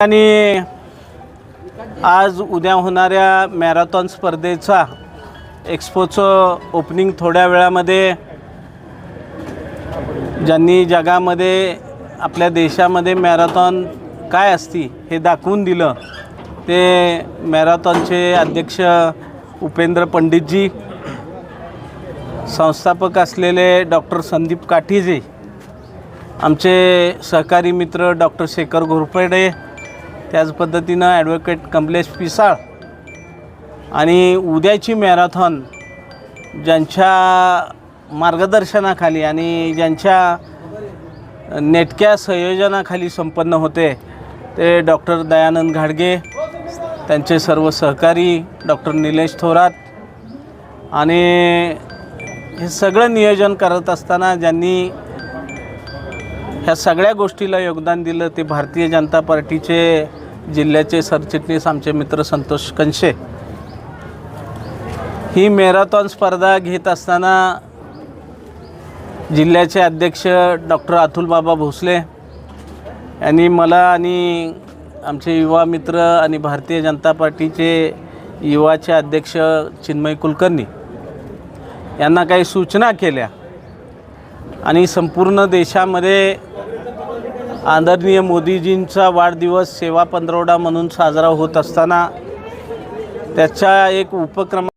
आणि आज उद्या होणाऱ्या मॅरेथॉन स्पर्धेचा एक्सपोचं ओपनिंग थोड्या वेळामध्ये ज्यांनी जगामध्ये आपल्या देशामध्ये मॅरेथॉन काय असती हे दाखवून दिलं. ते मॅरेथॉनचे अध्यक्ष उपेंद्र पंडितजी संस्थापक असलेले डॉक्टर संदीप काठीजे आमचे सहकारी मित्र डॉक्टर शेखर घोरपडे त्याच पद्धतीनं ॲडव्होकेट कमलेश पिसाळ आणि उद्याची मॅरेथॉन ज्यांच्या मार्गदर्शनाखाली आणि ज्यांच्या नेटक्या संयोजनाखाली संपन्न होते ते डॉक्टर दयानंद घाडगे त्यांचे सर्व सहकारी डॉक्टर निलेश थोरात आणि हे सगळं नियोजन करत असताना ज्यांनी ह्या सगळ्या गोष्टीला योगदान दिलं ते भारतीय जनता पार्टीचे जिल्ह्याचे सरचिटणीस आमचे मित्र संतोष कंशे ही मॅरेथॉन स्पर्धा घेत असताना जिल्ह्याचे अध्यक्ष डॉक्टर अतुलबाबा भोसले यांनी मला आणि आमचे युवा मित्र आणि भारतीय जनता पार्टीचे युवाचे अध्यक्ष चिन्मय कुलकर्णी यांना काही सूचना केल्या. आणि संपूर्ण देशामध्ये आदरणीय मोदीजींचा वाढदिवस सेवा पंधरवडा म्हणून साजरा होत असताना त्याच्या एक उपक्रम